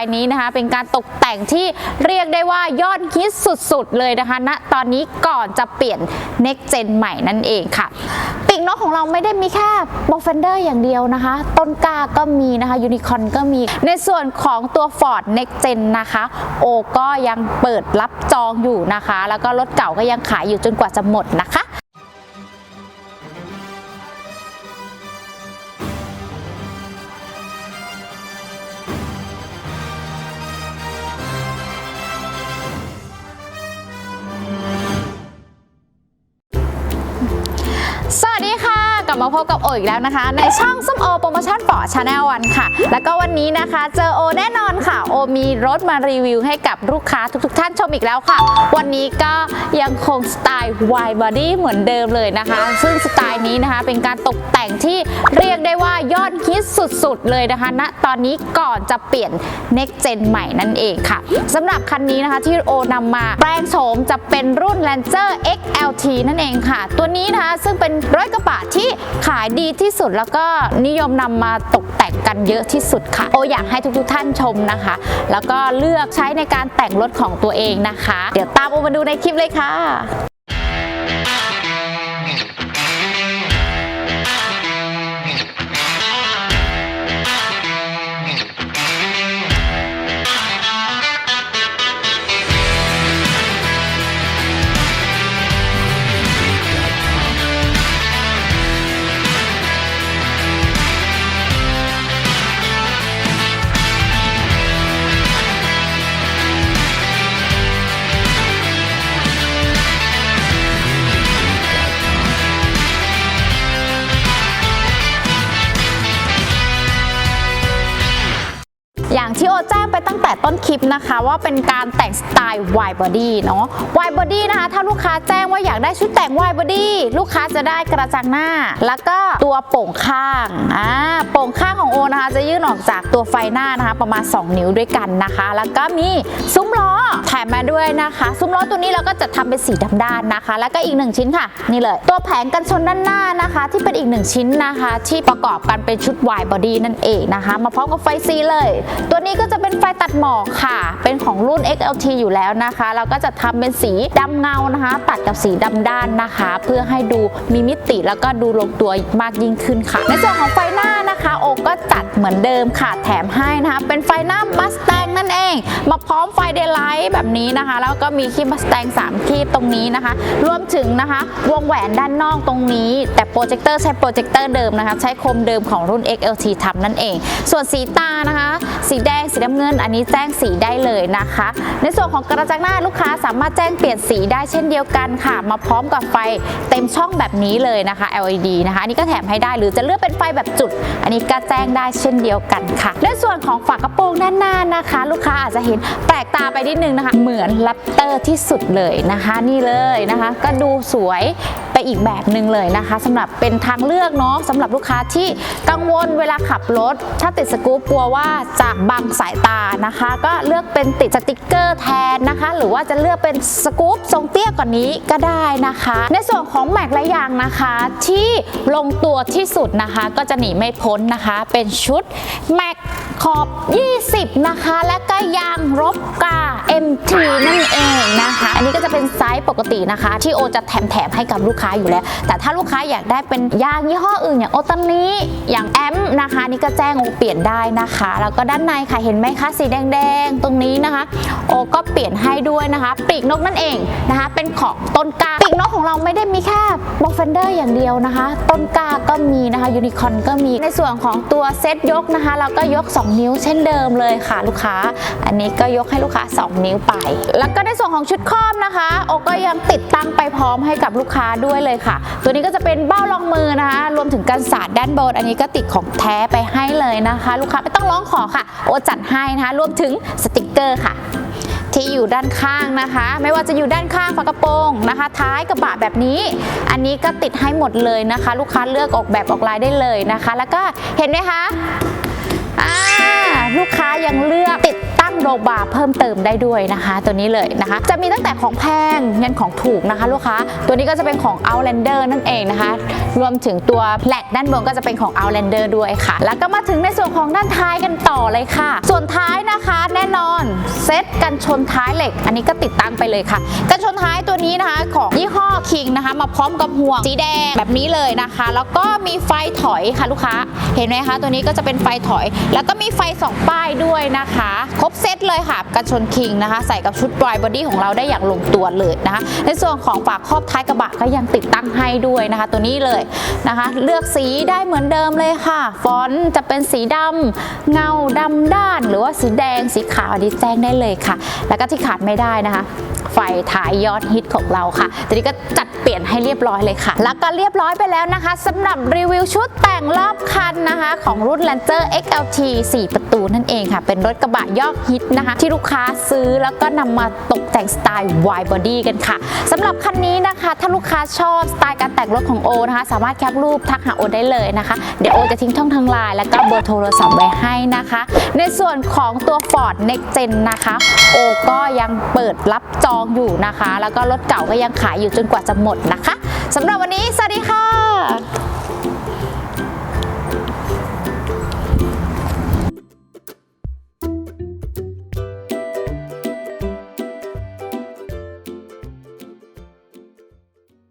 ล์นี้นะคะ เป็นการตกแต่งที่เรียกได้ว่ายอดฮิตสุดๆ เลยนะคะณตอนนี้ก่อนจะเปลี่ยน next gen ใหม่นั่นเองค่ะปีกนกของเราไม่ได้มีแค่บฟเฟนเดอร์อย่างเดียวนะคะ ต้นกาก็มีนะคะยูนิคอนก็มี ในส่วนของตัว Ford Next Gen นะคะ โอก็ยังเปิดรับจองอยู่นะคะ แล้วก็รถเก่าก็ยังขายอยู่จนกว่าจะหมดนะคะ ลับมาพบกับโออีกแล้วนะคะ ในช่องส้มโอโปรโมชั่นฟอชาแนลวันค่ะ แล้วก็วันนี้นะคะ เจอโอแน่นอนค่ะ โอมีรถมารีวิวให้กับลูกค้าทุกๆท่านชมอีกแล้วค่ะ วันนี้ก็ยังคงสไตล์ wide body เหมือนเดิมเลยนะคะ ซึ่งสไตล์นี้นะคะเป็นการตกแต่งที่เรียกได้ว่ายอดฮิตสุดๆ เลยนะคะณตอนนี้ก่อนจะเปลี่ยน next gen ใหม่นั่นเองค่ะสำหรับคันนี้นะคะที่โอนำมาแปลงโฉมจะเป็นรุ่น Lancer XLT นั่นเองค่ะ ตัวนี้นะคะซึ่งเป็นรถกระบะที่ขายดีที่สุดแล้วก็นิยมนำมาตกแต่งกันเยอะที่สุดค่ะ โออยากให้ทุกๆท่านชมนะคะ แล้วก็เลือกใช้ในการแต่งรถของตัวเองนะคะ เดี๋ยวตามโอมาดูในคลิปเลยค่ะ อย่างที่โอแจ้งไปตั้งแต่ต้นคลิปนะคะ ว่าเป็นการแต่งสไตล์ wide body เนาะ wide body นะคะถ้าลูกค้าแจ้งว่าอยากได้ชุดแต่ง wide body ลูกค้าจะได้กระจังหน้า แล้วก็ตัวโป่งข้างอ่า โป่งข้างของโอนะคะจะยื่นออกจากตัวไฟหน้านะคะประมาณ 2 นิ้วด้วยกันนะคะ แล้วก็มีซุ้มล้อแถมมาด้วยนะคะ ซุ้มล้อตัวนี้เราก็จะทำเป็นสีดำด้านนะคะ แล้วก็อีกหนึ่งชิ้นค่ะ นี่เลย ตัวแผงกันชนด้านหน้านะคะ ที่เป็นอีกหนึ่งชิ้นนะคะ ที่ประกอบกันเป็นชุด wide body นั่นเองนะคะ มาพร้อมกับไฟซีเลย ตัวนี้ก็จะเป็นไฟตัดหมอกค่ะ เป็นของรุ่น XLT อยู่แล้วนะคะ เราก็จะทำเป็นสีดำเงานะคะ ตัดกับสีดำด้านนะคะ เพื่อให้ดูมีมิติแล้วก็ดูลงตัวมากยิ่งขึ้นค่ะ ในส่วนของไฟหน้านะคะโอก็จัดเหมือนเดิมค่ะ แถมให้นะคะ เป็นไฟหน้าบัสแตงนั่นเอง มาพร้อมไฟเดย์ไลท์แบบนี้นะคะ แล้วก็มีคีบบัสแตง3คีบตรงนี้นะคะ รวมถึงนะคะ วงแหวนด้านนอกตรงนี้ แต่โปรเจคเตอร์ใช้โปรเจคเตอร์เดิมนะคะ ใช้โคมเดิมของรุ่น XLT ทำนั่นเอง ส่วนสีตานะคะ สีแดงสีน้ำเงิน อันนี้แจ้งสีได้เลยนะคะ ในส่วนของกระจังหน้าลูกค้าสามารถแจ้งเปลี่ยนสีได้เช่นเดียวกันค่ะ มาพร้อมกับไฟเต็มช่องแบบนี้เลยนะคะ LED นะคะอันนี้ก็แถมให้ได้หรือจะเลือกเป็นไฟแบบจุดอันนี้ก็แจ้งได้เช่นเดียวกันค่ะในส่วนของฝากระโปรงด้านหน้านะคะ ลูกค้าอาจจะเห็นแปลกตาไปนิดนึงนะคะ เหมือนลัปเตอร์ที่สุดเลยนะคะ นี่เลยนะคะ ก็ดูสวย ไปอีกแบบหนึ่งเลยนะคะสำหรับเป็นทางเลือกเนาะสำหรับลูกค้าที่กังวลเวลาขับรถ ถ้าติดสกู๊ปกลัวว่าจะบังสายตานะคะ ก็เลือกเป็นติดสติกเกอร์แทนนะคะ หรือว่าจะเลือกเป็นสกู๊ปทรงเตี้ยกว่านี้ก็ได้นะคะ ในส่วนของแม็กและยางนะคะ ที่ลงตัวที่สุดนะคะ ก็จะหนีไม่พ้นนะคะ เป็นชุดแม็ก ขอบ 20 นะคะ และก็ยางรบกา MT นั่นเองนะคะ อันนี้ก็จะเป็นไซส์ปกตินะคะ ที่โอจะแถมแถมๆให้กับลูกค้าอยู่แล้ว แต่ถ้าลูกค้าอยากได้เป็นยางยี่ห้ออื่นอย่างโอตันนี้อย่างแอมนะคะ นี่ก็แจ้งโอเปลี่ยนได้นะคะ แล้วก็ด้านในค่ะเห็นไหมคะสีแดงๆ ตรงนี้นะคะ โอก็เปลี่ยนให้ด้วยนะคะ ปีกนกนั่นเองนะคะ เป็นของต้นก้าปีกนกของเราไม่ได้มีแค่บอฟเฟนเดอร์อย่างเดียวนะคะ ต้นก้าก็มีนะคะยูนิคอนก็มีในส่วนของตัวเซตยกนะคะ เราก็ยก 2นิ้วเช่นเดิมเลยค่ะลูกค้า อันนี้ก็ยกให้ลูกค้า 2 นิ้วไป แล้วก็ในส่วนของชุดครอบนะคะ โอก็ยังติดตั้งไปพร้อมให้กับลูกค้าด้วยเลยค่ะ ตัวนี้ก็จะเป็นเบ้ารองมือนะคะ รวมถึงกันสาดด้านบน อันนี้ก็ติดของแท้ไปให้เลยนะคะ ลูกค้าไม่ต้องร้องขอค่ะ โอจัดให้นะคะ รวมถึงสติกเกอร์ค่ะที่อยู่ด้านข้างนะคะ ไม่ว่าจะอยู่ด้านข้างฝากระโปรงนะคะ ท้ายกระบะแบบนี้ อันนี้ก็ติดให้หมดเลยนะคะ ลูกค้าเลือกออกแบบออกลายได้เลยนะคะ แล้วก็เห็นไหมคะ ลูกค้ายังเลือกติดตั้งโรบาร์เพิ่มเติมได้ด้วยนะคะ ตัวนี้เลยนะคะ จะมีตั้งแต่ของแพงยันของถูกนะคะ ลูกค้า ตัวนี้ก็จะเป็นของ Outlander นั่นเองนะคะ รวมถึงตัวแพลกด้านบนก็จะเป็นของ Outlander ด้วยค่ะ แล้วก็มาถึงในส่วนของด้านท้ายกันต่อเลยค่ะ ส่วนท้ายนะคะ น่นอนเซตกันชนท้ายเหล็ก อันนี้ก็ติดตั้งไปเลยค่ะ กันชนท้ายตัวนี้นะคะ ของยี่ห้อคิงนะคะ มาพร้อมกับห่วงสีแดงแบบนี้เลยนะคะ แล้วก็มีไฟถอยค่ะลูกค้า เห็นไหมคะ ตัวนี้ก็จะเป็นไฟถอย แล้วก็มีไฟสองป้ายด้วยนะคะ ครบเซตเลยค่ะ กันชนคิงนะคะ ใส่กับชุดปลายบอดี้ของเราได้อย่างลงตัวเลยนะคะ ในส่วนของฝาครอบท้ายกระบะก็ยังติดตั้งให้ด้วยนะคะ ตัวนี้เลยนะคะ เลือกสีได้เหมือนเดิมเลยค่ะ ฟอนต์จะเป็นสีดำเงาดำด้าน หรือว่าสีแดงสีขาวอันนี้แจ้งได้เลยค่ะ แล้วก็ที่ขาดไม่ได้นะคะ ไฟท้ายยอดฮิตของเราค่ะทีนี้ก็จัดเปลี่ยนให้เรียบร้อยเลยค่ะ แล้วก็เรียบร้อยไปแล้วนะคะสำหรับรีวิวชุดแต่งรอบคันนะคะ ของรุ่น Lancer XLT 4 ประตูนั่นเองค่ะ เป็นรถกระบะยอดฮิตนะคะ ที่ลูกค้าซื้อแล้วก็นำมาตกแต่งสไตล์ wide body กันค่ะสำหรับคันนี้นะคะถ้าลูกค้าชอบสไตล์การแต่งรถของโอนะคะ สามารถแคปรูปทักหาโอได้เลยนะคะ เดี๋ยวโอจะทิ้งช่องทางไลน์แล้วก็เบอร์โทรศัพท์ไว้ให้นะคะ ในส่วนของตัว Ford Next Gen นะคะ โอก็ยังเปิดรับจององอยู่นะคะ แล้วก็รถเก่าก็ยังขายอยู่จนกว่าจะหมดนะคะสำหรับวันนี้สวัสดีค่ะ